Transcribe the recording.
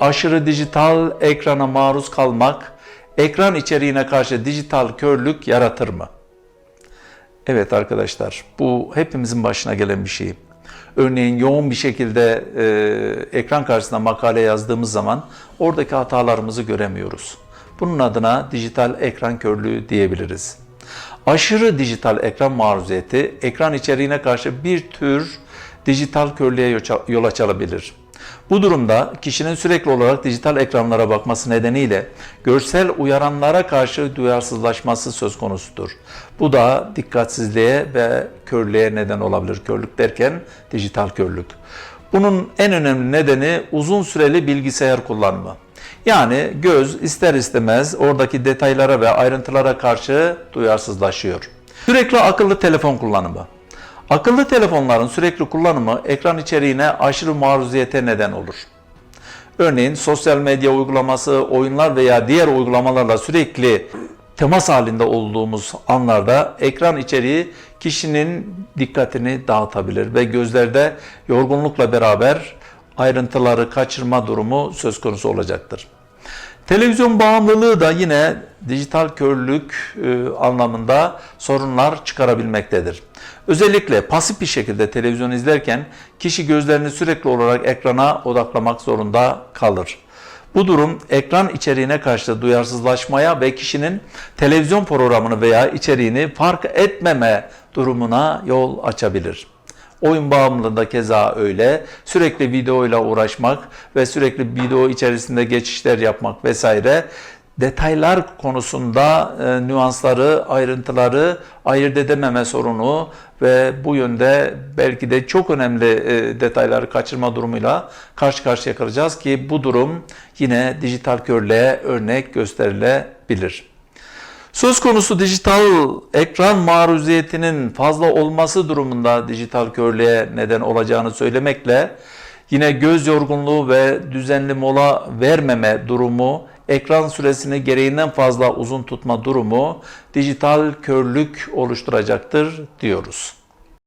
aşırı dijital ekrana maruz kalmak ekran içeriğine karşı dijital körlük yaratır mı? Evet arkadaşlar, bu hepimizin başına gelen bir şey. Örneğin yoğun bir şekilde e, ekran karşısında makale yazdığımız zaman oradaki hatalarımızı göremiyoruz. Bunun adına dijital ekran körlüğü diyebiliriz. Aşırı dijital ekran maruziyeti ekran içeriğine karşı bir tür dijital körlüğe yol açabilir. Bu durumda kişinin sürekli olarak dijital ekranlara bakması nedeniyle görsel uyaranlara karşı duyarsızlaşması söz konusudur. Bu da dikkatsizliğe ve körlüğe neden olabilir. Körlük derken dijital körlük. Bunun en önemli nedeni uzun süreli bilgisayar kullanımı. Yani göz ister istemez oradaki detaylara ve ayrıntılara karşı duyarsızlaşıyor. Sürekli akıllı telefon kullanımı. Akıllı telefonların sürekli kullanımı ekran içeriğine aşırı maruziyete neden olur. Örneğin sosyal medya uygulaması, oyunlar veya diğer uygulamalarla sürekli temas halinde olduğumuz anlarda ekran içeriği kişinin dikkatini dağıtabilir ve gözlerde yorgunlukla beraber ayrıntıları kaçırma durumu söz konusu olacaktır. Televizyon bağımlılığı da yine dijital körlük e, anlamında sorunlar çıkarabilmektedir. Özellikle pasif bir şekilde televizyon izlerken kişi gözlerini sürekli olarak ekrana odaklamak zorunda kalır. Bu durum ekran içeriğine karşı duyarsızlaşmaya ve kişinin televizyon programını veya içeriğini fark etmeme durumuna yol açabilir. Oyun bağımlılığında keza öyle. Sürekli videoyla uğraşmak ve sürekli video içerisinde geçişler yapmak vesaire detaylar konusunda e, nüansları, ayrıntıları ayırt edememe sorunu ve bu yönde belki de çok önemli e, detayları kaçırma durumuyla karşı karşıya kalacağız ki bu durum yine dijital körlüğe örnek gösterilebilir. Söz konusu dijital ekran maruziyetinin fazla olması durumunda dijital körlüğe neden olacağını söylemekle yine göz yorgunluğu ve düzenli mola vermeme durumu, ekran süresini gereğinden fazla uzun tutma durumu dijital körlük oluşturacaktır diyoruz.